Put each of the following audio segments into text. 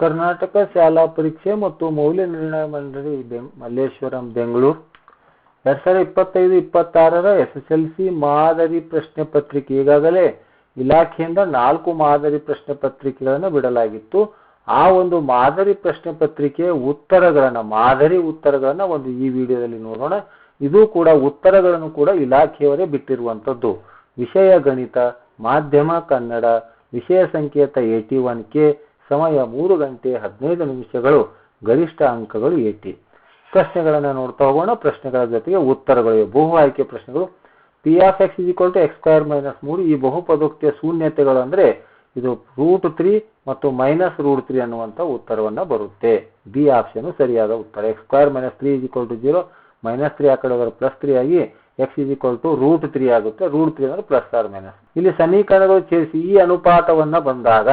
ಕರ್ನಾಟಕ ಶಾಲಾ ಪರೀಕ್ಷೆ ಮತ್ತು ಮೌಲ್ಯ ನಿರ್ಣಯ ಮಂಡಳಿ ಮಲ್ಲೇಶ್ವರಂ, ಬೆಂಗಳೂರು. ಎರಡ್ ಸಾವಿರದ ಇಪ್ಪತ್ತೈದು, ಇಪ್ಪತ್ತಾರರ ಎಸ್ ಎಸ್ ಎಲ್ ಸಿ ಮಾದರಿ ಪ್ರಶ್ನೆ ಪತ್ರಿಕೆ ಈಗಾಗಲೇ ಇಲಾಖೆಯಿಂದ ನಾಲ್ಕು ಮಾದರಿ ಪ್ರಶ್ನೆ ಪತ್ರಿಕೆಗಳನ್ನು ಬಿಡಲಾಗಿತ್ತು. ಆ ಒಂದು ಮಾದರಿ ಪ್ರಶ್ನೆ ಪತ್ರಿಕೆಯ ಉತ್ತರಗಳನ್ನು, ಮಾದರಿ ಉತ್ತರಗಳನ್ನು ಒಂದು ಈ ವಿಡಿಯೋದಲ್ಲಿ ನೋಡೋಣ. ಇದು ಕೂಡ ಉತ್ತರಗಳನ್ನು ಕೂಡ ಇಲಾಖೆಯವರೇ ಬಿಟ್ಟಿರುವಂತದ್ದು ವಿಷಯ ಗಣಿತ, ಮಾಧ್ಯಮ ಕನ್ನಡ, ವಿಷಯ ಸಂಕೇತ ಏಟಿ ಒನ್ ಕೆ ಸಮಯ ಮೂರು ಗಂಟೆ ಹದಿನೈದು ನಿಮಿಷಗಳು, ಗರಿಷ್ಠ ಅಂಕಗಳು ಏಟಿ. ಪ್ರಶ್ನೆಗಳನ್ನು ನೋಡ್ತಾ ಹೋಗೋಣ, ಪ್ರಶ್ನೆಗಳ ಜೊತೆಗೆ ಉತ್ತರಗಳಿವೆ ಬಹು ಆಯ್ಕೆ ಪ್ರಶ್ನೆಗಳು P of X is equal to X square minus ಮೂರು. ಈ ಬಹುಪದೋಕ್ತಿಯ ಶೂನ್ಯತೆಗಳು ಅಂದರೆ ಇದು ರೂಟ್ ತ್ರೀ ಮತ್ತು ಮೈನಸ್ ರೂಟ್ ತ್ರೀ ಅನ್ನುವಂಥ ಉತ್ತರವನ್ನು ಬರುತ್ತೆ. ಬಿ ಆಪ್ಷನ್ ಸರಿಯಾದ ಉತ್ತರ. X square minus three is equal to zero minus three ಆ ಕಡೆ ಹೋದ್ರೆ ಪ್ಲಸ್ ತ್ರೀ ಆಗಿ X is equal to root three ಆಗುತ್ತೆ. ರೂಟ್ ತ್ರೀ ಅಂದರೆ ಪ್ಲಸ್ ಆರ್ ಮೈನಸ್ ಇಲ್ಲಿ ಸಮೀಕರಣಗಳು ಸೇರಿಸಿ ಈ ಅನುಪಾತವನ್ನು ಬಂದಾಗ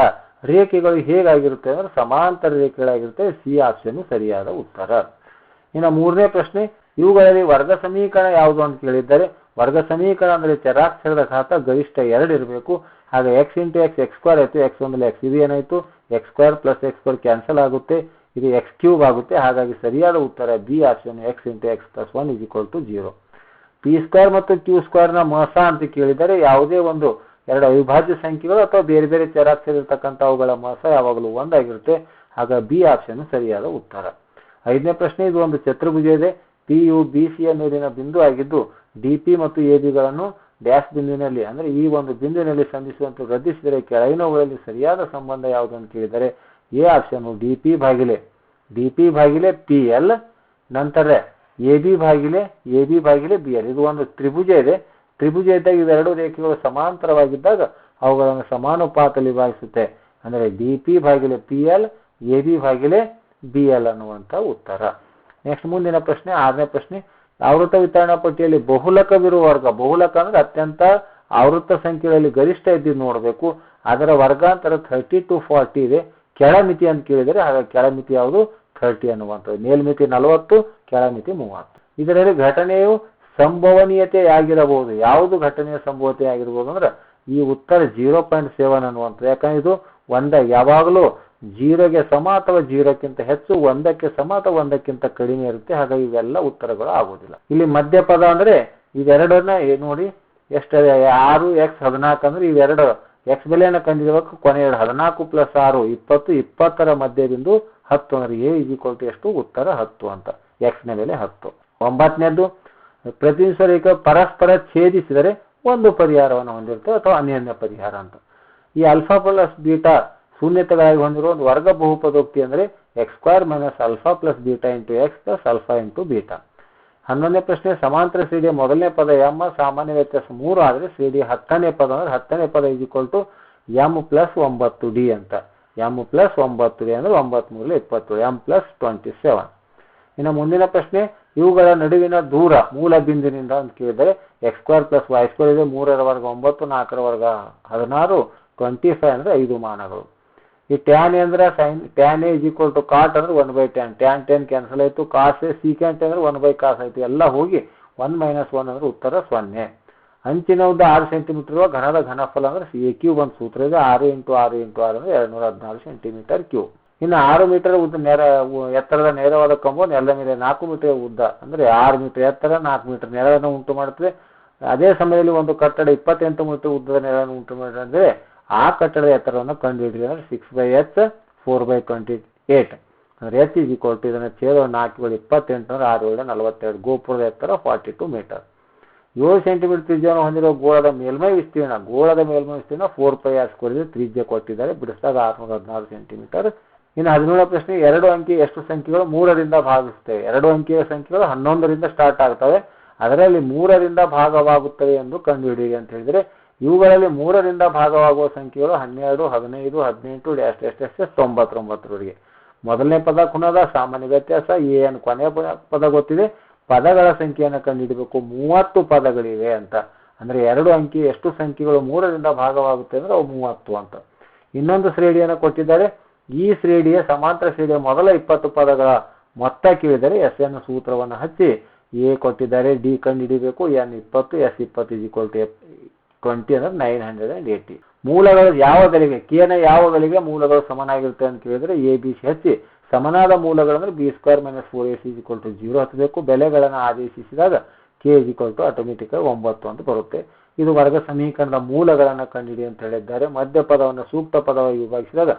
ರೇಖೆಗಳು ಹೇಗಾಗಿರುತ್ತೆ ಅಂದ್ರೆ ಸಮಾಂತರ ರೇಖೆಗಳಾಗಿರುತ್ತೆ. ಸಿ ಆಪ್ಷನ್ ಸರಿಯಾದ ಉತ್ತರ. ಇನ್ನು ಮೂರನೇ ಪ್ರಶ್ನೆ, ಇವುಗಳಲ್ಲಿ ವರ್ಗ ಸಮೀಕರಣ ಯಾವುದು ಅಂತ ಕೇಳಿದ್ದಾರೆ. ವರ್ಗ ಸಮೀಕರಣ ಅಂದ್ರೆ ಚರಾಕ್ಷರದ ಘಾತ ಗರಿಷ್ಠ ಎರಡು ಇರಬೇಕು. ಹಾಗೆ X into X X square ಆಯ್ತು. ಎಕ್ಸ್ ಒಂದಲ್ಲಿ ಎಕ್ಸ್ ಇದು ಏನಾಯ್ತು? X square plus X square cancel ಆಗುತ್ತೆ. ಇದು ಎಕ್ಸ್ ಕ್ಯೂಬ್ ಆಗುತ್ತೆ. ಹಾಗಾಗಿ ಸರಿಯಾದ ಉತ್ತರ B option X into X plus one is equal to zero P square ಮತ್ತು ಕ್ಯೂ ಸ್ಕ್ವೇರ್ನ ಮಸ ಅಂತ ಕೇಳಿದರೆ ಯಾವುದೇ ಒಂದು ಎರಡು ಅವಿಭಾಜ್ಯ ಸಂಖ್ಯೆಗಳು ಅಥವಾ ಬೇರೆ ಬೇರೆ ಚರಾಕ್ಷರ ಇರತಕ್ಕಂಥ ಅವುಗಳ ಮಾಸ ಯಾವಾಗಲೂ ಒಂದಾಗಿರುತ್ತೆ. ಆಗ ಬಿ ಆಪ್ಷನ್ ಸರಿಯಾದ ಉತ್ತರ. ಐದನೇ ಪ್ರಶ್ನೆ, ಇದು ಒಂದು ಚತುರ್ಭುಜ ಇದೆ. ಪಿ ಯು ಬಿ ಸಿ ಯ ಮೇಲಿನ ಬಿಂದು ಆಗಿದ್ದು, ಡಿ ಪಿ ಮತ್ತು ಎ ಬಿಗಳನ್ನು ಡ್ಯಾಶ್ ಬಿಂದುವಿನಲ್ಲಿ, ಅಂದ್ರೆ ಈ ಒಂದು ಬಿಂದುವಿನಲ್ಲಿ ಸಂಧಿಸುವಂತೆ ವೃದ್ಧಿಸಿದರೆ ಕೆಳಗಿನವುಗಳಲ್ಲಿ ಸರಿಯಾದ ಸಂಬಂಧ ಯಾವುದು ಅಂತ ಕೇಳಿದರೆ ಎ ಆಪ್ಷನ್ ಡಿ ಪಿ ಬಾಗಿಲೆ. ಡಿ ಪಿ ಬಾಗಿಲೆ ಪಿ ಎಲ್, ನಂತರ ಎ ಬಿ ಬಾಗಿಲೆ, ಎ ಬಿ ಬಾಗಿಲೆ ಬಿ ಎಲ್. ಇದು ಒಂದು ತ್ರಿಭುಜ ಇದೆ. ತ್ರಿಭುಜ ಇದ್ದಾಗ ಇವೆರಡು ರೇಖೆಗಳು ಸಮಾಂತರವಾಗಿದ್ದಾಗ ಅವುಗಳನ್ನು ಸಮಾನುಪಾತದಲ್ಲಿ ಭಾಗಿಸುತ್ತೆ. ಅಂದರೆ ಡಿ ಪಿ ಭಾಗಿಲೆ ಪಿ ಎಲ್, ಎ ಬಿ ಭಾಗಿಲೆ ಬಿ ಎಲ್ ಅನ್ನುವಂಥ ಉತ್ತರ. ನೆಕ್ಸ್ಟ್ ಮುಂದಿನ ಪ್ರಶ್ನೆ, ಆರನೇ ಪ್ರಶ್ನೆ. ಆವೃತ ವಿತರಣಾ ಪಟ್ಟಿಯಲ್ಲಿ ಬಹುಲಕವಿರುವ ವರ್ಗ. ಬಹುಲಕ ಅಂದರೆ ಅತ್ಯಂತ ಆವೃತ್ತ ಸಂಖ್ಯೆಗಳಲ್ಲಿ ಗರಿಷ್ಠ ಇದ್ದಿದ್ದು ನೋಡಬೇಕು. ಅದರ ವರ್ಗಾಂತರ ಥರ್ಟಿ ಟು ಫಾರ್ಟಿ ಇದೆ. ಕೆಳಮಿತಿ ಅಂತ ಕೇಳಿದರೆ ಹಾಗಾಗಿ ಕೆಳಮಿತಿ ಯಾವುದು? ಥರ್ಟಿ ಅನ್ನುವಂಥದ್ದು. ಮೇಲ್ಮಿತಿ ನಲವತ್ತು, ಕೆಳಮಿತಿ ಮೂವತ್ತು. ಇದರಲ್ಲಿ ಘಟನೆಯು ಸಂಭವನೀಯತೆ ಆಗಿರಬಹುದು ಯಾವುದು ಘಟನೆಯ ಸಂಭವತೆ ಆಗಿರ್ಬೋದು ಅಂದ್ರೆ ಈ ಉತ್ತರ ಜೀರೋ ಪಾಯಿಂಟ್ ಸೆವೆನ್ ಅನ್ನುವಂಥ ಯಾಕಂದ್ರೆ ಇದು ಒಂದ ಯಾವಾಗಲೂ ಜೀರೋಗೆ ಸಮ ಅಥವಾ ಜೀರೋಕ್ಕಿಂತ ಹೆಚ್ಚು ಒಂದಕ್ಕೆ ಸಮ ಅಥವಾ ಒಂದಕ್ಕಿಂತ ಕಡಿಮೆ ಇರುತ್ತೆ. ಹಾಗಾಗಿ ಇವೆಲ್ಲ ಉತ್ತರಗಳು ಆಗುವುದಿಲ್ಲ. ಇಲ್ಲಿ ಮಧ್ಯಪದ ಅಂದ್ರೆ ಇವೆರಡನ್ನ ನೋಡಿ, ಎಷ್ಟಿದೆ? ಆರು, ಎಕ್ಸ್, ಹದಿನಾಲ್ಕು ಅಂದ್ರೆ ಇವೆರಡು. ಎಕ್ಸ್ ಬೆಲೆಯನ್ನು ಕಂಡಿರಬೇಕು. ಕೊನೆ ಎರಡು, ಹದಿನಾಲ್ಕು ಪ್ಲಸ್ ಆರು, ಇಪ್ಪತ್ತು. ಇಪ್ಪತ್ತರ ಮಧ್ಯದಿಂದ ಹತ್ತು ಅಂದ್ರೆ ಎ ಟು ಎಷ್ಟು? ಉತ್ತರ ಹತ್ತು ಅಂತ. ಎಕ್ಸ್ನ ಬೆಲೆ ಹತ್ತು. ಒಂಬತ್ತನೇದ್ದು? ಪ್ರತಿನಿಧಿಸ ರೇಖೆ ಪರಸ್ಪರ ಛೇದಿಸಿದರೆ ಒಂದು ಪರಿಹಾರವನ್ನು ಹೊಂದಿರ್ತದೆ ಅಥವಾ ಅನ್ಯೋನ್ಯ ಪರಿಹಾರ ಅಂತ. ಈ ಅಲ್ಫಾ ಪ್ಲಸ್ ಬೀಟಾ ಶೂನ್ಯತೆಗಳಾಗಿ ಹೊಂದಿರುವ ಒಂದು ವರ್ಗ ಬಹುಪದೋಕ್ತಿ ಅಂದರೆ X square minus alpha plus beta into X plus alpha into beta ಹನ್ನೊಂದನೇ ಪ್ರಶ್ನೆ, ಸಮಾಂತರ ಶ್ರೇಣಿಯ ಮೊದಲನೇ ಪದ ಎಂ ಸಾಮಾನ್ಯ ವ್ಯತ್ಯಾಸ ಮೂರು ಆದರೆ ಶ್ರೇಣಿ ಹತ್ತನೇ ಪದ ಅಂದರೆ ಹತ್ತನೇ ಪದ ಈಕ್ವಲ್ ಟು ಎಂ ಪ್ಲಸ್ ಒಂಬತ್ತು ಡಿ ಅಂತ. ಎಂ ಪ್ಲಸ್ ಒಂಬತ್ತು ಡಿ ಅಂದರೆ ಒಂಬತ್ತು ಮೂರು ಇಪ್ಪತ್ತು ಎಂ ಪ್ಲಸ್ ಟ್ವೆಂಟಿ ಸೆವೆನ್ ಇನ್ನು ಮುಂದಿನ ಪ್ರಶ್ನೆ ಇವುಗಳ ನಡುವಿನ ದೂರ ಮೂಲ ಬಿಂದಿನಿಂದ ಅಂತ ಕೇಳಿದರೆ X square plus Y square ಇದೆ, ಮೂರರ ವರ್ಗ ಒಂಬತ್ತು, ನಾಲ್ಕರ ವರ್ಗ ಹದಿನಾರು ಟ್ವೆಂಟಿ ಫೈವ್ ಅಂದರೆ ಐದು ಮಾನಗಳು. ಈ ಟ್ಯಾನ್ ಅಂದರೆ sine tan A is equal to cot ಅಂದ್ರೆ one by tan tan ten cancel ಆಯಿತು ಕಾಸ್ ಎ ಸೀಕೆಂಟ್ ಅಂದರೆ ಒನ್ ಬೈ ಕಾಸ್ ಆಯಿತು. ಎಲ್ಲ ಹೋಗಿ ಒನ್ ಮೈನಸ್ ಒನ್ ಅಂದರೆ ಉತ್ತರ ಸೊನ್ನೆ. ಅಂಚಿನ ಉದ್ದ ಆರು ಸೆಂಟಿಮೀಟರ್ ಘನದ ಘನಫಲ ಅಂದ್ರೆ ಎ ಕ್ಯೂಬ್ ಒಂದು ಸೂತ್ರ ಇದೆ. ಆರು ಇಂಟು ಆರು ಇಂಟು ಆರು ಅಂದರೆ ಎರಡು ನೂರ ಹದಿನಾರು ಸೆಂಟಿಮೀಟರ್ ಕ್ಯೂಬ್ ಇನ್ನು ಆರು ಮೀಟರ್ ಉದ್ದ ನೇರ ಎತ್ತರದ ನೇರವಾದ ಕಂಬ ನೆಲದ ಮೇಲೆ ನಾಲ್ಕು ಮೀಟರ್ ಉದ್ದ. ಅಂದ್ರೆ ಆರು ಮೀಟರ್ ಎತ್ತರ, ನಾಲ್ಕು ಮೀಟರ್ ನೆರವನ್ನು ಉಂಟು ಮಾಡುತ್ತದೆ ಅದೇ ಸಮಯದಲ್ಲಿ ಒಂದು ಕಟ್ಟಡ ಇಪ್ಪತ್ತೆಂಟು ಮೀಟರ್ ಉದ್ದದ ನೆರವನ್ನು ಉಂಟು ಮಾಡಿದ್ರೆ ಆ ಕಟ್ಟಡದ ಎತ್ತರವನ್ನು ಕಂಡುಹಿಡಿರಿ ಅಂದ್ರೆ six by H four by twenty eight ಅಂದ್ರೆ ಎಚ್ ಇಸ್ ಈಕ್ವಲ್ ಟು ಇದನ್ನ ಛೇದವನ್ನು ಏಳು ಇಪ್ಪತ್ತೆಂಟು ಅಂದ್ರೆ ಆರು ಏಳು ನಲವತ್ತೆರಡು. ಗೋಪುರದ ಎತ್ತರ ಫಾರ್ಟಿ ಟು ಮೀಟರ್ ಏಳು ಸೆಂಟಿಮೀಟರ್ ತ್ರಿಜ್ಯವನ್ನು ಹೊಂದಿರುವ ಗೋಳದ ಮೇಲ್ಮೈ ವಿಸ್ತೀರ್ಣ, ಗೋಳದ ಮೇಲ್ಮೈ ವಿಸ್ತೀರ್ಣ ಫೋರ್ ಪೈ ಆರ್ ಸ್ಕ್ವೇರ್ ತ್ರಿಜ್ಯ ಕೊಟ್ಟಿದ್ದಾರೆ. ಬಿಡಿಸಿದಾಗ ಆರುನೂರ ಹದಿನಾರು ಸೆಂಟಿಮೀಟರ್ ಇನ್ನು ಹದಿನೇಳು ಪ್ರಶ್ನೆ, ಎರಡು ಅಂಕಿ ಎಷ್ಟು ಸಂಖ್ಯೆಗಳು ಮೂರರಿಂದ ಭಾಗಿಸುತ್ತವೆ? ಎರಡು ಅಂಕಿಯ ಸಂಖ್ಯೆಗಳು ಹನ್ನೊಂದರಿಂದ ಸ್ಟಾರ್ಟ್ ಆಗ್ತವೆ. ಅದರಲ್ಲಿ ಮೂರರಿಂದ ಭಾಗವಾಗುತ್ತವೆ ಎಂದು ಕಂಡುಹಿಡಿಯಿರಿ ಅಂತ ಹೇಳಿದರೆ, ಇವುಗಳಲ್ಲಿ ಮೂರರಿಂದ ಭಾಗವಾಗುವ ಸಂಖ್ಯೆಗಳು ಹನ್ನೆರಡು, ಹದಿನೈದು, ಹದಿನೆಂಟು ಡ್ಯಾಶ್ ಡ್ಯಾಶ್ ಡ್ಯಾಶ್ ತೊಂಬತ್ತೊಂಬತ್ತರವರೆಗೆ ಮೊದಲನೇ ಪದ ಕುಣದ, ಸಾಮಾನ್ಯ ವ್ಯತ್ಯಾಸ ಏನು ಕೊನೆಯ ಪದ ಗೊತ್ತಿದೆ. ಪದಗಳ ಸಂಖ್ಯೆಯನ್ನು ಕಂಡುಹಿಡಬೇಕು. ಮೂವತ್ತು ಪದಗಳಿವೆ ಅಂತ. ಅಂದರೆ ಎರಡು ಅಂಕಿ ಎಷ್ಟು ಸಂಖ್ಯೆಗಳು ಮೂರರಿಂದ ಭಾಗವಾಗುತ್ತೆ ಅಂದರೆ ಅವು ಮೂವತ್ತು ಅಂತ. ಇನ್ನೊಂದು ಶ್ರೇಣಿಯನ್ನು ಕೊಟ್ಟಿದ್ದಾರೆ. ಈ ಶ್ರೇಣಿಯ ಸಮಾಂತರ ಶ್ರೇಣಿಯ ಮೊದಲ ಇಪ್ಪತ್ತು ಪದಗಳ ಮೊತ್ತ ಕೇಳಿದರೆ ಎಸ್ ಎನ್ ಸೂತ್ರವನ್ನು ಹಚ್ಚಿ ಎ ಕೊಟ್ಟಿದ್ದಾರೆ, ಡಿ ಕಂಡುಹಿಡಿಬೇಕು, ಎನ್ ಇಪ್ಪತ್ತು, ಎಸ್ ಇಪ್ಪತ್ತು ಇಸ್ ಈಕ್ವಲ್ ಟು ಟ್ವೆಂಟಿ ಅಂದ್ರೆ ನೈನ್ ಹಂಡ್ರೆಡ್ ಅಂಡ್ ಏಯ್ಟಿ ಮೂಲಗಳು ಯಾವ ಗಲಿಗೆ ಕೇನ ಯಾವ ಗಳಿಗೆ ಮೂಲಗಳು ಸಮನಾಗಿರುತ್ತೆ ಅಂತ ಕೇಳಿದರೆ ಎ, ಬಿ, ಸಿ ಹಚ್ಚಿ. ಸಮನಾದ ಮೂಲಗಳಂದ್ರೆ B square minus four S is equal to zero ಹತ್ತಬೇಕು. ಬೆಲೆಗಳನ್ನು ಆದೇಶಿಸಿದಾಗ K is equal to automatic ಒಂಬತ್ತು ಅಂತ ಬರುತ್ತೆ. ಇದು ವರ್ಗ ಸಮೀಕರಣದ ಮೂಲಗಳನ್ನು ಕಂಡುಹಿಡಿ ಅಂತ ಹೇಳಿದ್ದಾರೆ. ಮಧ್ಯ ಪದವನ್ನು ಸೂಕ್ತ ಪದವಾಗಿ ವಿಭಾಗಿಸಿದಾಗ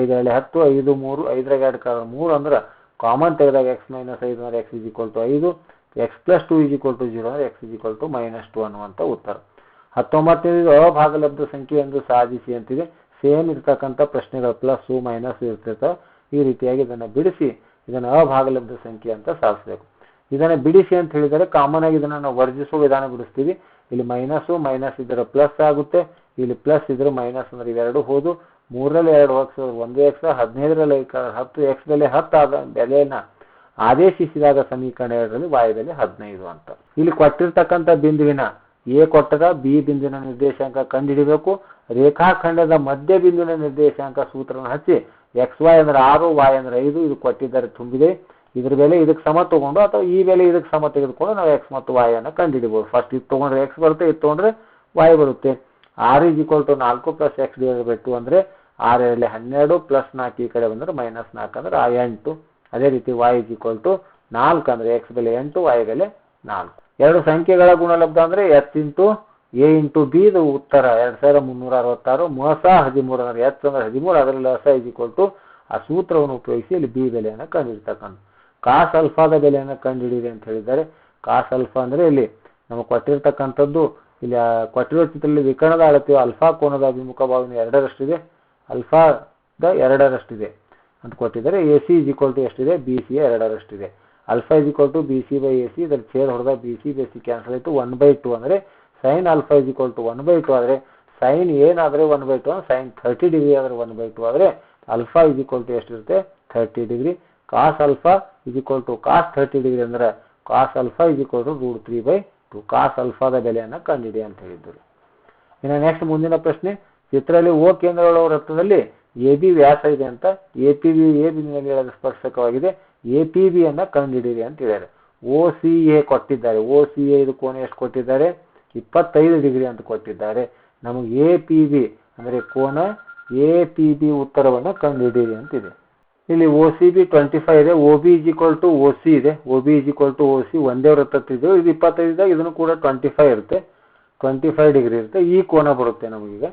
ಐದರಲ್ಲಿ ಹತ್ತು, ಐದು ಮೂರು ಐದರಾಗ ಎರಡು ಕಾಲ ಮೂರು ಅಂದ್ರೆ ಕಾಮನ್ ತೆಗೆದಾಗ ಎಕ್ಸ್ ಮೈನಸ್ ಐದು ಅಂದರೆ ಎಕ್ಸ್ ಇಜ್ ಇಕ್ವಲ್ ಟು ಐದು X plus two is equal to zero ಅಂದರೆ X is equal to minus two ಅನ್ನುವಂಥ ಉತ್ತರ. ಹತ್ತೊಂಬತ್ತನೇದು ಅಭಾಗಲಬ್ಧ ಸಂಖ್ಯೆ ಎಂದು ಸಾಧಿಸಿ ಅಂತಿದೆ. ಸೇಮ್ ಇರ್ತಕ್ಕಂಥ ಪ್ರಶ್ನೆಗಳು ಪ್ಲಸ್ಸು ಮೈನಸ್ ಇರ್ತಿರ್ತಾವೆ ಈ ರೀತಿಯಾಗಿ ಇದನ್ನು ಬಿಡಿಸಿ, ಇದನ್ನು ಅಭಾಗಲಬ್ಧ ಸಂಖ್ಯೆ ಅಂತ ಸಾಧಿಸಬೇಕು. ಇದನ್ನು ಬಿಡಿಸಿ ಅಂತ ಹೇಳಿದರೆ ಕಾಮನ್ ಆಗಿ ಇದನ್ನು ನಾವು ವರ್ಜಿಸುವ ವಿಧಾನ ಬಿಡಿಸ್ತೀವಿ. ಇಲ್ಲಿ ಮೈನಸ್ಸು ಮೈನಸ್ ಇದ್ದರೆ ಪ್ಲಸ್ ಆಗುತ್ತೆ. ಇಲ್ಲಿ ಪ್ಲಸ್ ಇದ್ರೆ ಮೈನಸ್ ಅಂದ್ರೆ ಇವೆರಡು ಹೋದು. ಮೂರರಲ್ಲಿ ಎರಡು ಎಕ್ಸ್ ಒಂದು ಎಕ್ಸ್, ಹದಿನೈದರಲ್ಲಿ ಹತ್ತು ಎಕ್ಸ್ ಬೆಲೆ ಹತ್ತು ಆದ ಬೆಲೆಯನ್ನ ಆದೇಶಿಸಿದಾಗ ಸಮೀಕರಣ ಎರಡರಲ್ಲಿ ವಾಯು ಬೆಲೆ ಹದಿನೈದು ಅಂತ. ಇಲ್ಲಿ ಕೊಟ್ಟಿರ್ತಕ್ಕಂಥ ಬಿಂದುವಿನ ಎ ಕೊಟ್ಟದ, ಬಿ ಬಿಂದುವಿನ ನಿರ್ದೇಶಾಂಕ ಕಂಡುಹಿಡಿಬೇಕು. ರೇಖಾಖಂಡದ ಮಧ್ಯ ಬಿಂದುವಿನ ನಿರ್ದೇಶಾಂಕ ಸೂತ್ರವನ್ನು ಹಚ್ಚಿ, ಎಕ್ಸ್ ವೈ ಅಂದ್ರೆ ಆರು ವಾಯ್ ಅಂದ್ರೆ ಐದು, ಇದು ಕೊಟ್ಟಿದ್ದಾರೆ ತುಂಬಿದೆ. ಇದ್ರ ಬೆಲೆ ಇದಕ್ಕೆ ಸಮ ತಗೊಂಡು, ಅಥವಾ ಈ ಬೆಲೆ ಇದಕ್ಕೆ ಸಮ ತೆಗೆದುಕೊಂಡು ನಾವು ಎಕ್ಸ್ ಮತ್ತು ವಾಯ್ ಅನ್ನು ಕಂಡುಹಿಡಿಬೋದು. ಫಸ್ಟ್ ಇದು ತಗೊಂಡ್ರೆ ಎಕ್ಸ್ ಬರುತ್ತೆ, ಇದು ತಗೊಂಡ್ರೆ ವಾಯ್ ಬರುತ್ತೆ. ಆರ್ ಈಕ್ವಲ್ ಟು ನಾಲ್ಕು plus X divide by two ಅಂದರೆ ಆರಲ್ಲಿ ಹನ್ನೆರಡು ಪ್ಲಸ್ ನಾಲ್ಕು ಈ ಕಡೆ ಬಂದರೆ ಮೈನಸ್ ನಾಲ್ಕು ಅಂದ್ರೆ ಆ ಎಂಟು. ಅದೇ ರೀತಿ ವಾಯ್ ಇಸ್ ಈಕ್ವಲ್ ಟು ನಾಲ್ಕು ಅಂದರೆ ಎಕ್ಸ್ ಬೆಲೆ ಎಂಟು ವಾಯ್ ಬೆಲೆ ನಾಲ್ಕು. ಎರಡು ಸಂಖ್ಯೆಗಳ ಗುಣಲಬ್ಧ ಅಂದರೆ S into A into B ಇದು ಉತ್ತರ. ಎರಡು ಸಾವಿರದ ಮುನ್ನೂರ ಅರವತ್ತಾರು ಮೋಸ ಹದಿಮೂರು ಅಂದರೆ ಎಸ್ ಅಂದ್ರೆ ಹದಿಮೂರು, ಅದರಲ್ಲಿ ಹೊಸ ಇಸ್ ಈಕ್ವಲ್ ಟು ಆ ಸೂತ್ರವನ್ನು ಉಪಯೋಗಿಸಿ ಇಲ್ಲಿ ಬಿ ಬೆಲೆಯನ್ನು ಕಂಡುಹಿಡ್ತಕ್ಕಂಥ ಕಾಸ್ ಅಲ್ಫಾದ ಬೆಲೆಯನ್ನು ಕಂಡುಹಿಡಿಯಿರಿ ಅಂತ ಹೇಳಿದ್ದಾರೆ. ಕಾಸ್ ಅಲ್ಫಾ ಅಂದರೆ ಇಲ್ಲಿ ನಮಗೆ ಕೊಟ್ಟಿರ್ತಕ್ಕಂಥದ್ದು. ಇಲ್ಲಿ ಕೊಟ್ಟಿರೋ ಚಿತ್ರದಲ್ಲಿ ವಿಕರಣದ ಅಳತೆಯು ಅಲ್ಫಾ ಕೋನದ ಅಭಿಮುಖ ಭಾವನೆ ಎರಡರಷ್ಟಿದೆ. ಅಲ್ಫಾದ ಎರಡರಷ್ಟಿದೆ ಅಂತ ಕೊಟ್ಟಿದ್ದಾರೆ. A C is equal to ಎಷ್ಟಿದೆ? B C ಎರಡರಷ್ಟಿದೆ. Alpha is equal to B C by A C ಇದರ ಛೇದ ಹೊಡೆದ B C by C cancel ಆಯಿತು. ಒನ್ ಬೈ ಟು ಅಂದರೆ sine alpha is equal to one by two ಆದರೆ sine ಏನಾದರೆ one by two ಅಂದರೆ sine thirty degree ಆದರೆ one by two ಆದರೆ ಅಲ್ಫಾ ಇಸ್ ಈಕ್ವಲ್ ಟು ಎಷ್ಟಿರುತ್ತೆ? Thirty degree cos alpha is equal to cos thirty degree ಅಂದರೆ cos alpha is equal to root three by two cos ಅಲ್ಫಾದ ಬೆಲೆಯನ್ನು ಕಂಡಿಡಿ ಅಂತ ಹೇಳಿದ್ದರು ಇನ್ನು ನೆಕ್ಸ್ಟ್ ಮುಂದಿನ ಪ್ರಶ್ನೆ ಚಿತ್ರದಲ್ಲಿ ಓ ಕೇಂದ್ರಗಳ ವೃತ್ತದಲ್ಲಿ ಎ ಬಿ ವ್ಯಾಸ ಇದೆ ಅಂತ, A P B, A B ಹೇಳೋದು ಸ್ಪರ್ಶಕವಾಗಿದೆ. ಎ ಪಿ ಬಿ ಅನ್ನ ಕಂಡುಹಿಡಿಯಿರಿ ಅಂತ ಹೇಳಿದ್ದಾರೆ. ಓ ಸಿ ಎ ಕೊಟ್ಟಿದ್ದಾರೆ. ಓ ಸಿ ಎ ಇದು ಕೋನ ಎಷ್ಟು ಕೊಟ್ಟಿದ್ದಾರೆ? ಇಪ್ಪತ್ತೈದು ಡಿಗ್ರಿ ಅಂತ ಕೊಟ್ಟಿದ್ದಾರೆ. ನಮಗೆ ಎ ಪಿ ಬಿ ಅಂದರೆ ಕೋನ ಎ ಪಿ ಬಿ ಉತ್ತರವನ್ನು ಕಂಡುಹಿಡಿಯಿರಿ ಅಂತಿದೆ ಇಲ್ಲಿ O C B twenty five ಇದೆ. O B is equal to O C ಇದೆ. O B is equal to O C ಒಂದೇ ವೃತ್ತತ್ತಿದ್ದು ಇದು ಇಪ್ಪತ್ತೈದು ಇದ್ದಾಗ ಇದನ್ನು ಕೂಡ ಟ್ವೆಂಟಿ ಫೈವ್ ಇರುತ್ತೆ. ಟ್ವೆಂಟಿ ಫೈವ್ ಡಿಗ್ರಿ ಇರುತ್ತೆ. ಈ ಕೋನ ಬರುತ್ತೆ ನಮಗೀಗ.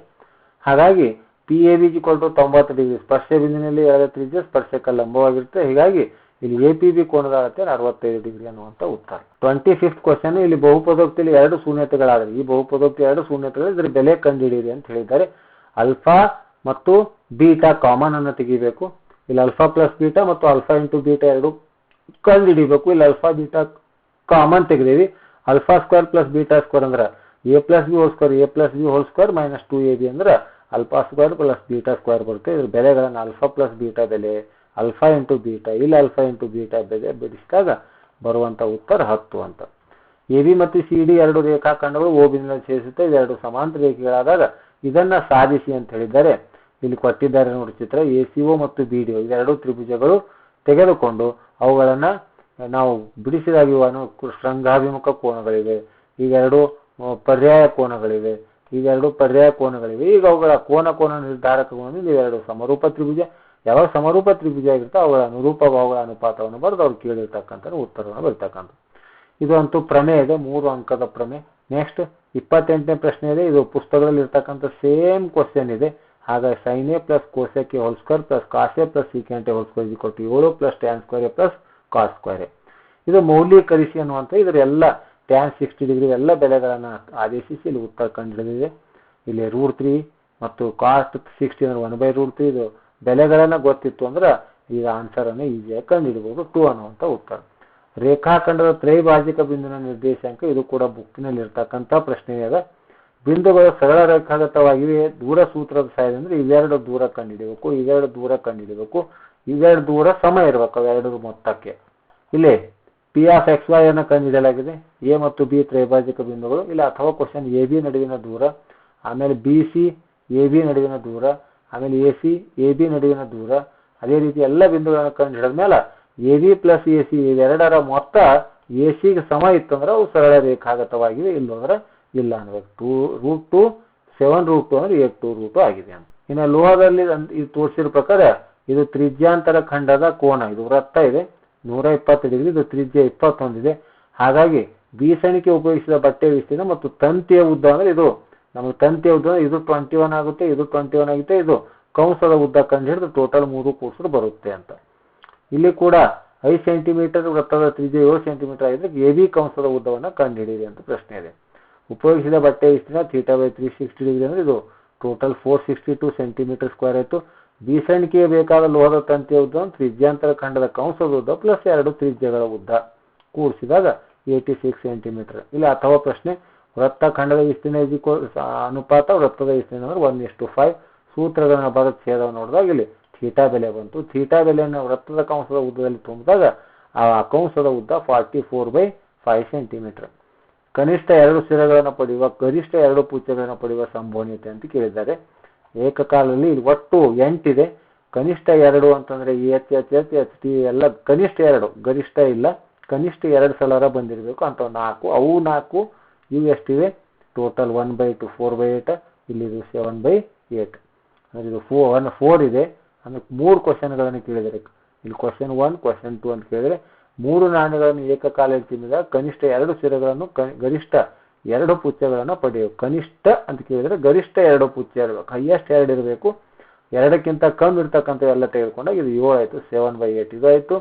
ಹಾಗಾಗಿ ಪಿ ಎ ಬಿ ಜಿ ಕೊಟ್ಟು ತೊಂಬತ್ತು ಡಿಗ್ರಿ ಸ್ಪರ್ಶ ಬಿಂದಿನಲ್ಲಿ ಎರಡು ತ್ರಿಜ್ಯ ಸ್ಪರ್ಶಕ್ಕೆ ಲಂಬವಾಗಿರುತ್ತೆ ಹೀಗಾಗಿ ಇಲ್ಲಿ ಎ ಪಿ ಬಿ ಕೋನದ ಅಳತೆ ಅರವತ್ತೈದು ಡಿಗ್ರಿ ಅನ್ನುವಂಥ ಉತ್ತರ. ಟ್ವೆಂಟಿ ಫಿಫ್ತ್ ಕ್ವಶನ್ ಇಲ್ಲಿ ಬಹುಪದೋಕ್ತಿಯಲ್ಲಿ ಎರಡು ಶೂನ್ಯತೆಗಳಾದರೆ, ಈ ಬಹುಪದೋಕ್ತಿ ಎರಡು ಶೂನ್ಯತೆಗಳು ಇದರ ಬೆಲೆ ಕಂಡುಹಿಡಿಯಿರಿ ಅಂತ ಹೇಳಿದ್ದಾರೆ. ಅಲ್ಫಾ ಮತ್ತು ಬೀಟಾ ಕಾಮನ್ ಅನ್ನು ತೆಗಿಬೇಕು. ಇಲ್ಲಿ ಅಲ್ಫಾ ಪ್ಲಸ್ ಬೀಟಾ ಮತ್ತು ಅಲ್ಫಾ ಇಂಟು ಬೀಟಾ ಎರಡು ಕಂಡುಹಿಡಿಬೇಕು. ಇಲ್ಲಿ alpha beta common ತೆಗೆದೇವಿ. Alpha square plus beta square ಅಂದ್ರೆ A plus B whole square A plus B whole square minus two A B ಅಂದ್ರೆ alpha square plus beta square ಬರುತ್ತೆ. ಇದ್ರ ಬೆಲೆಗಳನ್ನು alpha plus beta ಬೆಲೆ alpha into beta ಇಲ್ಲಿ alpha into beta ಬೆಲೆ ಬಿಡಿಸಿದಾಗ ಬರುವಂಥ ಉತ್ತರ ಹತ್ತು ಅಂತ. ಎ ಬಿ ಮತ್ತು ಸಿ ಡಿ ಎರಡು ರೇಖಾಖಂಡಗಳು ಓ ಬಿಂದುವಿನಲ್ಲಿ ಸೇರಿಸುತ್ತೆ. ಇವೆರಡು ಸಮಾಂತರ ರೇಖೆಗಳಾದಾಗ ಇದನ್ನ ಸಾಧಿಸಿ ಅಂತ ಹೇಳಿದ್ದಾರೆ. ಇಲ್ಲಿ ಕೊಟ್ಟಿದ್ದಾರೆ ನೋಡಿ ಚಿತ್ರ ಎ ಸಿ ಒ ಮತ್ತು ಬಿ ಡಿ ಇವೆರಡು ತ್ರಿಭುಜಗಳು ತೆಗೆದುಕೊಂಡು ಅವುಗಳನ್ನು ನಾವು ಬಿಡಿಸಿದಾಗ ಶೃಂಗಾಭಿಮುಖ ಕೋನಗಳಿವೆ. ಆ, ಪರ್ಯಾಯ ಕೋನಗಳಿವೆ. ಇವೆರಡು ಪರ್ಯಾಯ ಕೋನಗಳಿವೆ. ಈಗ ಅವುಗಳ ಕೋನ ಕೋನ ನಿರ್ಧಾರಕಗಳನ್ನು ಇವೆರಡು ಸಮರೂಪ ತ್ರಿಭುಜ. ಯಾವಾಗ ಸಮರೂಪ ತ್ರಿಭುಜ ಆಗಿರ್ತೋ ಅವುಗಳ ಅನುರೂಪ ಭಾವಗಳ ಅನುಪಾತವನ್ನು ಬರೆದು ಅವ್ರು ಕೇಳಿರ್ತಕ್ಕಂಥ ಉತ್ತರವನ್ನು ಬರ್ತಕ್ಕಂಥ ಇದು ಅಂತೂ ಪ್ರಮೇಯ ಇದೆ, ಮೂರು ಅಂಕದ ಪ್ರಮೇಯ. ನೆಕ್ಸ್ಟ್ ಇಪ್ಪತ್ತೆಂಟನೇ ಪ್ರಶ್ನೆ ಇದೆ. ಇದು ಪುಸ್ತಕದಲ್ಲಿ ಇರ್ತಕ್ಕಂಥ ಸೇಮ್ ಕ್ವಶನ್ ಇದೆ. ಆಗ sign A plus ಕೋಸೆಕ್ಕೆ whole square plus cos A plus sec A whole square ಕೊಟ್ಟು ಏಳು plus tan square plus cos square ಇದು ಮೌಲ್ಯೀಕರಿಸಿ ಅನ್ನುವಂಥ ಇದರ ಎಲ್ಲ ಟ್ಯಾನ್ ಸಿಕ್ಸ್ಟಿ ಡಿಗ್ರಿ ಎಲ್ಲ ಬೆಲೆಗಳನ್ನು ಆದೇಶಿಸಿ ಇಲ್ಲಿ ಉತ್ತರ ಕಂಡುಹಿಡಿದಿದೆ ಇಲ್ಲಿ ರೂಟ್ ತ್ರೀ ಮತ್ತು ಕಾಸ್ಟ್ ಸಿಕ್ಸ್ಟಿ ಅಂದ್ರೆ ಒನ್ ಬೈ ರೂಟ್ ತ್ರೀ ಇದು ಬೆಲೆಗಳನ್ನು ಗೊತ್ತಿತ್ತು ಅಂದ್ರೆ ಈಗ ಆನ್ಸರನ್ನು ಈಸಿಯಾಗಿ ಕಂಡುಹಿಡಿಬೋದು ಟೂ ಅನ್ನುವಂಥ ಉತ್ತರ. ರೇಖಾಖಂಡದ ತ್ರೈಭಾಜಿಕ ಬಿಂದುವಿನ ನಿರ್ದೇಶಾಂಕ ಇದು ಕೂಡ ಬುಕ್ಕಿನಲ್ಲಿ ಇರ್ತಕ್ಕಂಥ ಪ್ರಶ್ನೆ ಇದೆ ಬಿಂದುಗಳು ಸರಳ ರೇಖಾಗತವಾಗಿವೆ. ದೂರ ಸೂತ್ರದ ಸಹಾಯದಿಂದ ಇವೆರಡು ದೂರ ಕಂಡುಹಿಡಬೇಕು, ಇವೆರಡು ದೂರ ಕಂಡುಹಿಡಬೇಕು, ಇವೆರಡು ದೂರ ಸಮ ಇರಬೇಕು ಎರಡು ಮೊತ್ತಕ್ಕೆ. ಇಲ್ಲಿ ಪಿ ಆಫ್ ಎಕ್ಸ್ ವೈ ಅನ್ನು ಕಂಡುಹಿಡಿಯಲಾಗಿದೆ. ಎ ಮತ್ತು ಬಿ ತ್ರೈಭಾಜಿಕ ಬಿಂದುಗಳು. ಇಲ್ಲ, ಅಥವಾ ಕ್ವಶನ್ ಎ ಬಿ ನಡುವಿನ ದೂರ. ಆಮೇಲೆ ಬಿ ಸಿ ಎ ಬಿ ನಡುವಿನ ದೂರ. ಆಮೇಲೆ ಎ ಸಿ ಎ ಬಿ ನಡುವಿನ ದೂರ. ಅದೇ ರೀತಿ ಎಲ್ಲ ಬಿಂದುಗಳನ್ನು ಕಂಡು ಹಿಡಿದ ಮೇಲೆ A B plus A C ಇವೆರಡರ ಮೊತ್ತ ಎ ಸಿಗೆ ಸಮ ಇತ್ತಂದ್ರೆ ಅವು ಸರಳ ರೇಖಾಗತವಾಗಿವೆ. ಇಲ್ಲಂದ್ರೆ ಇಲ್ಲ ಅನ್ಬೇಕು two root two seven root two ಅಂದ್ರೆ ಏಟ್ ಟು ರೂಟ್ ಆಗಿದೆ ಅಂತ. ಇನ್ನು ಲೋಹದಲ್ಲಿ ಇದು ತೋರಿಸಿರೋ ಪ್ರಕಾರ ಇದು ತ್ರಿಜ್ಯಾಂತರ ಖಂಡದ ಕೋನ. ಇದು ವೃತ್ತ ಇದೆ. ನೂರ ಇಪ್ಪತ್ತು ಡಿಗ್ರಿ ಇದು ತ್ರಿಜ್ಯ ಇಪ್ಪತ್ತೊಂದಿದೆ ಹಾಗಾಗಿ ಬೀಸಣಿಕೆ ಉಪಯೋಗಿಸಿದ ಬಟ್ಟೆ ವಿಸ್ತೀರ್ಣ ಮತ್ತು ತಂತಿಯ ಉದ್ದ ಅಂದರೆ ಇದು. ನಮ್ಮ ತಂತಿಯ ಉದ್ದ ಇದು ಟ್ವೆಂಟಿ ಒನ್ ಆಗುತ್ತೆ, ಇದು ಟ್ವೆಂಟಿ ಒನ್ ಆಗುತ್ತೆ ಇದು ಕಂಸದ ಉದ್ದ ಕಂಡು ಹಿಡಿದು ಟೋಟಲ್ ಮೂರು ಕೂಡಿಸಿದ್ರೆ ಬರುತ್ತೆ ಅಂತ. ಇಲ್ಲಿ ಕೂಡ ಐದು ಸೆಂಟಿಮೀಟರ್ ವೃತ್ತದ ತ್ರಿಜ್ಯ ಏಳು ಸೆಂಟಿಮೀಟರ್ ಆಗಿದ್ರೆ ಎ ಬಿ ಕಂಸದ ಉದ್ದವನ್ನು ಕಂಡುಹಿಡಿಯಿರಿ ಅಂತ ಪ್ರಶ್ನೆ ಇದೆ. ಉಪಯೋಗಿಸಿದ ಬಟ್ಟೆ ವಿಸ್ತೀರ್ಣ theta by three sixty degree ಅಂದರೆ ಇದು total four sixty two centimetre square ಆಯಿತು. ಬೀಸಣಿಕೆಗೆ ಬೇಕಾದ ಲೋಹದ ತಂತಿಯ ಉದ್ದ ತ್ರಿಜ್ಯಾಂತರ ಖಂಡದ ಕಂಸದ ಉದ್ದ ಪ್ಲಸ್ ಎರಡು ತ್ರಿಜ್ಯಗಳ ಉದ್ದ. ಕೂಡಿಸಿದಾಗ ಏಯ್ಟಿ ಸಿಕ್ಸ್ ಸೆಂಟಿಮೀಟರ್ ಇಲ್ಲ, ಅಥವಾ ಪ್ರಶ್ನೆ, ವೃತ್ತ ಖಂಡದ ವಿಸ್ತೀರ್ಣ ಅನುಪಾತ, ವೃತ್ತದ ವಿಸ್ತೀರ್ಣ ಅಂದ್ರೆ ಒನ್ ಇಷ್ಟು ಫೈವ್ ಸೂತ್ರಗಳನ್ನ ಬರೆದ ಛೇದವನ್ನು ನೋಡಿದಾಗ ಇಲ್ಲಿ ಥೀಟಾ ಬೆಲೆ ಬಂತು. ಥೀಟಾ ಬೆಲೆಯನ್ನು ವೃತ್ತದ ಕಂಸದ ಉದ್ದದಲ್ಲಿ ತುಂಬಿದಾಗ ಆ ಕಂಸದ ಉದ್ದ forty four by five centimetre ಕನಿಷ್ಠ ಎರಡು ಸ್ಥಿರಗಳನ್ನು ಪಡೆಯುವ ಗರಿಷ್ಠ ಎರಡು ಪೂಜ್ಯಗಳನ್ನು ಪಡೆಯುವ ಸಂಭವನೀಯತೆ ಅಂತ ಕೇಳಿದ್ದಾರೆ. ಏಕಕಾಲದಲ್ಲಿ ಇಲ್ಲಿ ಒಟ್ಟು ಎಂಟಿದೆ. ಕನಿಷ್ಠ ಎರಡು ಅಂತಂದ್ರೆ H H H H T ಎಲ್ಲ ಕನಿಷ್ಠ ಎರಡು, ಗರಿಷ್ಠ ಇಲ್ಲ. ಕನಿಷ್ಠ ಎರಡು ಸಲರ ಬಂದಿರಬೇಕು ಅಂತ ನಾಲ್ಕು. ಅವು ನಾಲ್ಕು ಇವು ಎಷ್ಟಿವೆ? Total one by two four by eight ಇಲ್ಲಿ ಇದು ಸೆವೆನ್ ಬೈ ಏಟ್ ಅಂದ್ರೆ ಇದು ಫೋ ಒನ್ ಫೋರ್ ಇದೆ. ಅಂದ್ರೆ ಮೂರು ಕ್ವಶನ್ಗಳನ್ನು ಕೇಳಿದರೆ, ಇಲ್ಲಿ ಕ್ವಶನ್ ಒನ್ ಕ್ವಶನ್ ಟು ಅಂತ ಕೇಳಿದರೆ, ಮೂರು ನಾಣ್ಯಗಳನ್ನು ಏಕಕಾಲದಲ್ಲಿ ತಿಂದಾಗ ಕನಿಷ್ಠ ಎರಡು ಸಿರಗಳನ್ನು ಕ- ಗರಿಷ್ಠ ಎರಡು ಪುಚ್ಚಗಳನ್ನು ಪಡೆಯು. ಕನಿಷ್ಠ ಅಂತ ಕೇಳಿದರೆ ಗರಿಷ್ಠ ಎರಡು ಪುಚ್ಚ ಇರಬೇಕು. ಹೈಯೆಸ್ಟ್ ಎರಡು ಇರಬೇಕು. ಎರಡಕ್ಕಿಂತ ಕಮ್ಮಿ ಇರ್ತಕ್ಕಂಥ ಎಲ್ಲ ತೆಗೆದುಕೊಂಡಾಗ ಇದು ಏಳು ಆಯಿತು ಸೆವೆನ್ ಬೈ ಏಟ್ ಇದು ಆಯಿತು.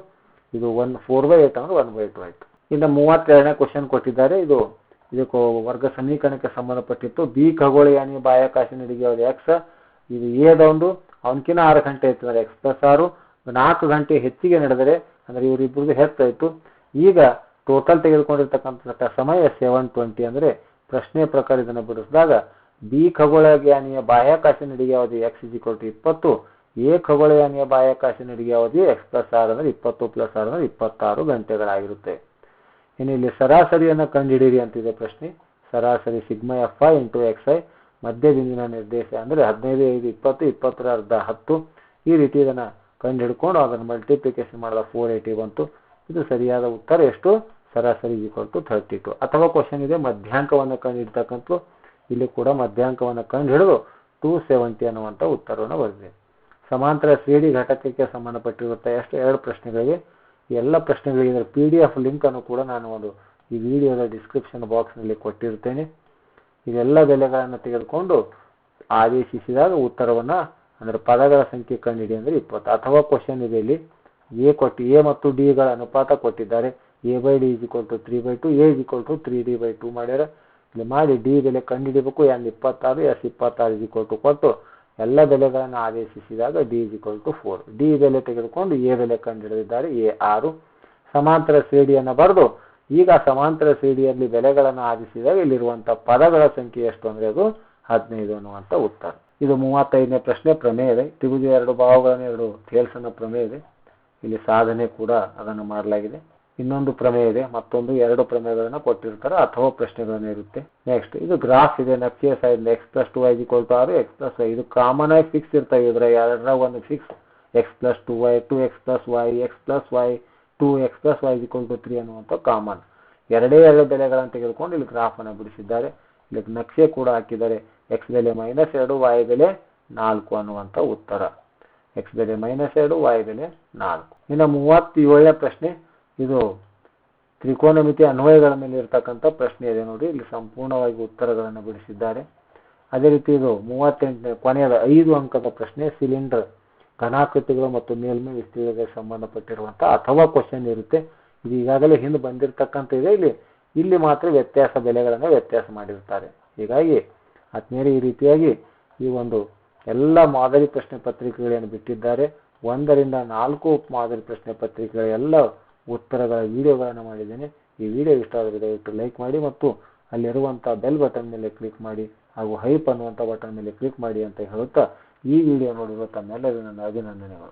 ಇದು ಒನ್ ಫೋರ್ ಬೈ ಏಟ್ ಅಂದ್ರೆ ಒನ್ ಬೈ ಟು ಆಯಿತು. ಇನ್ನು ಮೂವತ್ತೆರಡನೇ ಕ್ವಶನ್ ಕೊಟ್ಟಿದ್ದಾರೆ. ಇದು ಇದಕ್ಕೆ ವರ್ಗ ಸಮೀಕರಣಕ್ಕೆ ಸಂಬಂಧಪಟ್ಟಿತ್ತು. ಬಿ ಖಗೋಳಯಾನಿ ಬಾಹ್ಯಾಕಾಶ ನಡಿಗೆ ಯಾವುದು ಎಕ್ಸ್ ಇದು ಎದೊಂದು ಅವನಕಿನ ಆರು ಗಂಟೆ ಅಂದರೆ ಎಕ್ಸ್ ಪ್ಲಸ್ ಆರು. ನಾಲ್ಕು ಗಂಟೆ ಹೆಚ್ಚಿಗೆ ನಡೆದರೆ ಅಂದರೆ ಇವರಿಬ್ಬರದು ಹೆಚ್ಚಾಯಿತು ಈಗ ಟೋಟಲ್ ತೆಗೆದುಕೊಂಡಿರ್ತಕ್ಕಂಥ ಸಮಯ ಸೆವೆನ್ ಟ್ವೆಂಟಿ ಅಂದರೆ ಪ್ರಶ್ನೆ ಪ್ರಕಾರ ಇದನ್ನು ಬಿಡಿಸಿದಾಗ ಬಿ ಖಗೋಳಯಾನಿಯ ಬಾಹ್ಯಾಕಾಶ ನಡಿಗೆ ಅವಧಿ ಎಕ್ಸ್ ಟು ಇಪ್ಪತ್ತು ಎ ಖಗೋಳಯಾನಿಯ ಬಾಹ್ಯಾಕಾಶ ನಡಿಗೆ ಅವಧಿ ಎಕ್ಸ್ ಪ್ಲಸ್ ಆರ್ ಅಂದರೆ ಇಪ್ಪತ್ತು ಪ್ಲಸ್ ಆರ್ ಅಂದರೆ ಇಪ್ಪತ್ತಾರು ಗಂಟೆಗಳಾಗಿರುತ್ತೆ. ಇನ್ನು ಇಲ್ಲಿ ಸರಾಸರಿಯನ್ನು ಕಂಡುಹಿಡಿಯಿರಿ ಅಂತಿದೆ ಪ್ರಶ್ನೆ. ಸರಾಸರಿ sigma f i into x i ಮಧ್ಯದಿಂದಿನ ನಿರ್ದೇಶ ಅಂದರೆ ಹದಿನೈದು, ಐದು, ಇಪ್ಪತ್ತು, ಇಪ್ಪತ್ತರ ಅರ್ಧ ಹತ್ತು. ಈ ರೀತಿ ಇದನ್ನು ಕಂಡು ಹಿಡ್ಕೊಂಡು ಅದನ್ನು ಮಲ್ಟಿಪ್ಲಿಕೇಶನ್ ಮಾಡಿದ ಫೋರ್ ಏಯ್ಟಿ ಬಂತು. ಇದು ಸರಿಯಾದ ಉತ್ತರ. ಎಷ್ಟು? ಸರಾಸರಿ ಈಕ್ವಲ್ ಟು ಥರ್ಟಿ ಟು ಅಥವಾ ಕ್ವಶನ್ ಇದೆ, ಮಧ್ಯಾಂಕವನ್ನು ಕಂಡು ಹಿಡ್ತಕ್ಕಂಥ ಇಲ್ಲಿ ಕೂಡ ಮಧ್ಯಾಂಕವನ್ನು ಕಂಡು ಹಿಡಿದು ಟೂ ಸೆವೆಂಟಿ ಅನ್ನುವಂಥ ಉತ್ತರವನ್ನು ಬರೆದಿದೆ. ಸಮಾಂತರ ಸಿಡಿ ಘಟಕಕ್ಕೆ ಸಂಬಂಧಪಟ್ಟಿರುವಂಥ ಎಷ್ಟು? ಎರಡು ಪ್ರಶ್ನೆಗಳಿಗೆ ಎಲ್ಲ ಪ್ರಶ್ನೆಗಳಿಗೆ ಅಂದರೆ ಪಿ ಡಿ ಎಫ್ ಲಿಂಕನ್ನು ಕೂಡ ನಾನು ಒಂದು ಈ ವಿಡಿಯೋದ ಡಿಸ್ಕ್ರಿಪ್ಷನ್ ಬಾಕ್ಸ್ನಲ್ಲಿ ಕೊಟ್ಟಿರ್ತೇನೆ. ಇದೆಲ್ಲ ಬೆಲೆಗಳನ್ನು ತೆಗೆದುಕೊಂಡು ಆದೇಶಿಸಿದಾಗ ಉತ್ತರವನ್ನು ಅಂದರೆ ಪದಗಳ ಸಂಖ್ಯೆ ಕಂಡಿಡಿ ಅಂದರೆ ಇಪ್ಪತ್ತು. ಅಥವಾ ಕ್ವಶನ್ ಇದೆ ಇಲ್ಲಿ. ಎ ಕೊಟ್ಟು ಎ ಮತ್ತು ಡಿಗಳ ಅನುಪಾತ ಕೊಟ್ಟಿದ್ದಾರೆ. A by D is equal to three by two A is equal to three D by two ಮಾಡ್ಯಾರ? ಇಲ್ಲಿ ಮಾಡಿ ಡಿ ಬೆಲೆ ಕಂಡುಹಿಡಿಬೇಕು ಎನ್ ಇಪ್ಪತ್ತಾರು, ಎಸ್ ಇಪ್ಪತ್ತಾರು ಇಸ್ ಇಕ್ವಲ್ ಟು ಕೊಟ್ಟು ಎಲ್ಲ ಬೆಲೆಗಳನ್ನು ಆದೇಶಿಸಿದಾಗ D is equal to four D ಬೆಲೆ ತೆಗೆದುಕೊಂಡು ಎ ಬೆಲೆ ಕಂಡುಹಿಡಿದಿದ್ದಾರೆ ಎ ಆರು. ಸಮಾಂತರ ಶ್ರೇಣಿಯನ್ನು ಬರೆದು, ಈಗ ಸಮಾಂತರ ಶ್ರೇಣಿಯಲ್ಲಿ ಬೆಲೆಗಳನ್ನು ಆದಿಸಿದಾಗ ಇಲ್ಲಿರುವಂಥ ಪದಗಳ ಸಂಖ್ಯೆ ಎಷ್ಟು ಅಂದರೆ ಅದು ಹದಿನೈದು ಅನ್ನುವಂಥ ಉತ್ತರ. ಇದು ಮೂವತ್ತೈದನೇ ಪ್ರಶ್ನೆ, ಪ್ರಮೇಯ ಇದೆ. ತ್ರಿಭುಜ ಎರಡು ಭಾವಗಳನ್ನು ಎರಡು ತೇಲ್ಸನ ಪ್ರಮೇಯ ಇದೆ. ಇಲ್ಲಿ ಸಾಧನೆ ಕೂಡ ಅದನ್ನು ಮಾಡಲಾಗಿದೆ. ಇನ್ನೊಂದು ಪ್ರಮೇಯ ಇದೆ, ಮತ್ತೊಂದು ಎರಡು ಪ್ರಮೇಯಗಳನ್ನು ಕೊಟ್ಟಿರ್ತಾರೆ, ಅಥವಾ ಪ್ರಶ್ನೆಗಳನ್ನು ಇರುತ್ತೆ. ನೆಕ್ಸ್ಟ್ ಇದು ಗ್ರಾಫ್ ಇದೆ ನಕ್ಷೆಯ side x plus two y equal to ಆರು ಎಕ್ಸ್ ಪ್ಲಸ್ ವೈ ಇದು ಕಾಮನ್ ಆಗಿ ಫಿಕ್ಸ್ ಇರ್ತವೆ ಇದರ ಎರಡರ ಒಂದು fix x plus two y two x plus y x plus y two x plus y equal to three ಅನ್ನುವಂಥ common ಎರಡೇ ಎರಡು ಬೆಲೆಗಳನ್ನು ತೆಗೆದುಕೊಂಡು ಇಲ್ಲಿ ಗ್ರಾಫನ್ನು ಬಿಡಿಸಿದ್ದಾರೆ. ಇಲ್ಲಿ ನಕ್ಷೆ ಕೂಡ ಹಾಕಿದ್ದಾರೆ. ಎಕ್ಸ್ ಬೆಲೆ ಮೈನಸ್ ಎರಡು ವೈ ಬೆಲೆ ನಾಲ್ಕು ಅನ್ನುವಂಥ ಉತ್ತರ. ಎಕ್ಸ್ ಬೆಲೆ ಮೈನಸ್ ಎರಡು ವೈ ಬೆಲೆ ನಾಲ್ಕು. ಇನ್ನು ಮೂವತ್ತೇಳನೇ ಪ್ರಶ್ನೆ ಇದು ತ್ರಿಕೋನಮಿತಿ ಅನ್ವಯಗಳ ಮೇಲೆ ಇರತಕ್ಕಂಥ ಪ್ರಶ್ನೆ ಇದೆ ನೋಡಿ. ಇಲ್ಲಿ ಸಂಪೂರ್ಣವಾಗಿ ಉತ್ತರಗಳನ್ನು ಬಿಡಿಸಿದ್ದಾರೆ. ಅದೇ ರೀತಿ ಇದು ಮೂವತ್ತೆಂಟನೇ, ಕೊನೆಯದ ಐದು ಅಂಕದ ಪ್ರಶ್ನೆ, ಸಿಲಿಂಡರ್ ಘನಾಕೃತಿಗಳು ಮತ್ತು ಮೇಲ್ಮೈ ವಿಸ್ತೀರ್ಣಕ್ಕೆ ಸಂಬಂಧಪಟ್ಟಿರುವಂಥ ಅಥವಾ ಕ್ವಶನ್ ಇರುತ್ತೆ. ಇದು ಈಗಾಗಲೇ ಹಿಂದೆ ಬಂದಿರತಕ್ಕಂಥ ಇದೆ. ಇಲ್ಲಿ ಇಲ್ಲಿ ಮಾತ್ರ ವ್ಯತ್ಯಾಸ, ಬೆಲೆಗಳನ್ನು ವ್ಯತ್ಯಾಸ ಮಾಡಿರ್ತಾರೆ ಹೀಗಾಗಿ ಆತ್ಮೀಯರೇ ಈ ರೀತಿಯಾಗಿ ಈ ಒಂದು ಎಲ್ಲ ಮಾದರಿ ಪ್ರಶ್ನೆ ಪತ್ರಿಕೆಗಳನ್ನು ಬಿಟ್ಟಿದ್ದಾರೆ. ಒಂದರಿಂದ ನಾಲ್ಕು ಮಾದರಿ ಪ್ರಶ್ನೆ ಪತ್ರಿಕೆಗಳ ಎಲ್ಲ ಉತ್ತರಗಳ ವಿಡಿಯೋಗಳನ್ನು ಮಾಡಿದ್ದೇನೆ. ಈ ವಿಡಿಯೋ ಇಷ್ಟ ಆದರೆ ದಯವಿಟ್ಟು ಲೈಕ್ ಮಾಡಿ ಮತ್ತು ಅಲ್ಲಿರುವಂಥ ಬೆಲ್ ಬಟನ್ ಮೇಲೆ ಕ್ಲಿಕ್ ಮಾಡಿ ಹಾಗೂ ಹೈಪ್ ಅನ್ನುವಂಥ ಬಟನ್ ಮೇಲೆ ಕ್ಲಿಕ್ ಮಾಡಿ ಅಂತ ಹೇಳುತ್ತಾ ಈ ವಿಡಿಯೋ ನೋಡಿರುವ ತಮ್ಮೆಲ್ಲರಿಗೂ ನನ್ನ ಅಭಿನಂದನೆಗಳು.